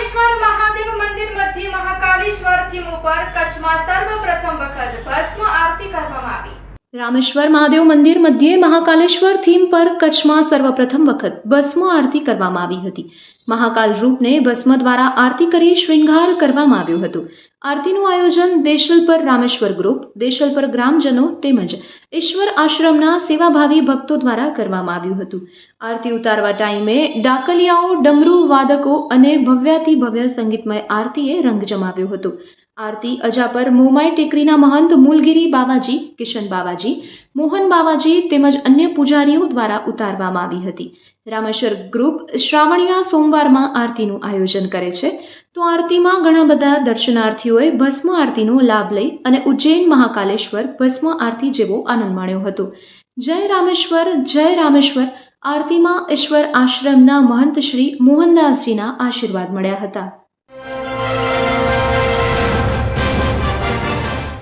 રામેશ્વર મહાદેવ મંદિર મધ્યે મહાકાલેશ્વર થીમ ઉપર કચ્છમાં સર્વપ્રથમ વખત ભસ્મ આરતી કરવામાં આવી. રામેશ્વર મહાદેવ મંદિર મધ્યે મહાકાલેશ્વર થીમ પર કચ્છમાં સર્વપ્રથમ વખત ભસ્મ આરતી કરવામાં આવી હતી. મહાકાલ રૂપને ભસ્મ દ્વારા આરતી કરી શ્રૃંગાર કરવામાં આવ્યો હતો. આરતીનું આયોજન દેશલપર રામેશ્વર ગ્રુપ દેશલપર ગ્રામજનો તેમજ ઈશ્વર આશ્રમના સેવાભાવી ભક્તો દ્વારા કરવામાં આવ્યું હતું. આરતી ઉતારવા ટાઈમે ડાકલિયાઓ, ડમરૂ વાદકો અને ભવ્યાથી ભવ્ય સંગીતમય આરતીએ રંગ જમાવ્યો હતો. આરતી અજાપર મોમાઈ ટેકરીના મહંત મૂલગીરી બાવાજી, કિશન બાવાજી, મોહન બાવાજી તેમજ અન્ય પૂજારીઓ દ્વારા ઉતારવામાં આવી હતી. રામેશ્વર ગ્રુપ શ્રાવણીયા સોમવારમાં આરતીનું આયોજન કરે છે. તો આરતીમાં ઘણા બધા દર્શનાર્થીઓએ ભસ્મ આરતીનો લાભ લઈ અને ઉજ્જૈન મહાકાલેશ્વર ભસ્મ આરતી જેવો આનંદ માણ્યો હતો. જય રામેશ્વર જય રામેશ્વર, આરતીમાં ઈશ્વર આશ્રમના મહંત શ્રી મોહનદાસજીના આશીર્વાદ મળ્યા હતા.